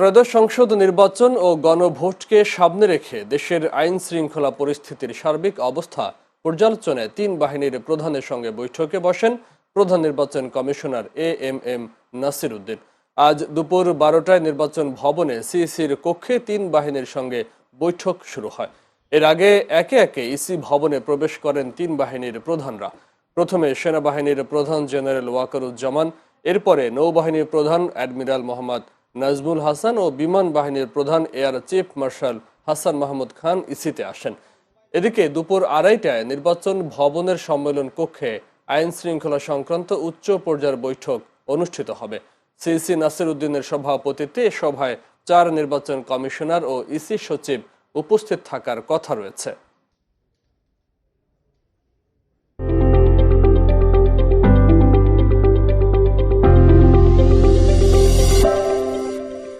ত্রয়োদশ সংসদ নির্বাচন ও গণভোটকে সামনে রেখে দেশের আইন শৃঙ্খলা পরিস্থিতির সার্বিক অবস্থা পর্যালোচনায় তিন বাহিনীর প্রধানের সঙ্গে বৈঠকে বসেন প্রধান নির্বাচন commissioner A M M Nasir Uddin. আজ দুপুর বারোটায় নির্বাচন ভবনে সিইসির কক্ষে তিন বাহিনীর সঙ্গে বৈঠক শুরু হয়। এর আগে একে একে ইসি ভবনে প্রবেশ করেন তিন বাহিনীর প্রধানরা। প্রথমে সেনাবাহিনীর প্রধান জেনারেল ওয়াকারুজ্জামান, এরপরে নৌবাহিনীর প্রধান অ্যাডমিরাল মোহাম্মদ নাজমুল হাসান ও বিমান বাহিনীর প্রধান air chief marshal Hasan Mahmud Khan ইসিতে আসেন। এদিকে দুপুর আড়াইটায় নির্বাচন ভবনের সম্মেলন কক্ষে আইন শৃঙ্খলা সংক্রান্ত উচ্চ পর্যায়ের বৈঠক অনুষ্ঠিত হবে। সিসি নাসির উদ্দিনের সভাপতিত্বে সভায় চার নির্বাচন কমিশনার ও ইসি সচিব উপস্থিত থাকার কথা রয়েছে।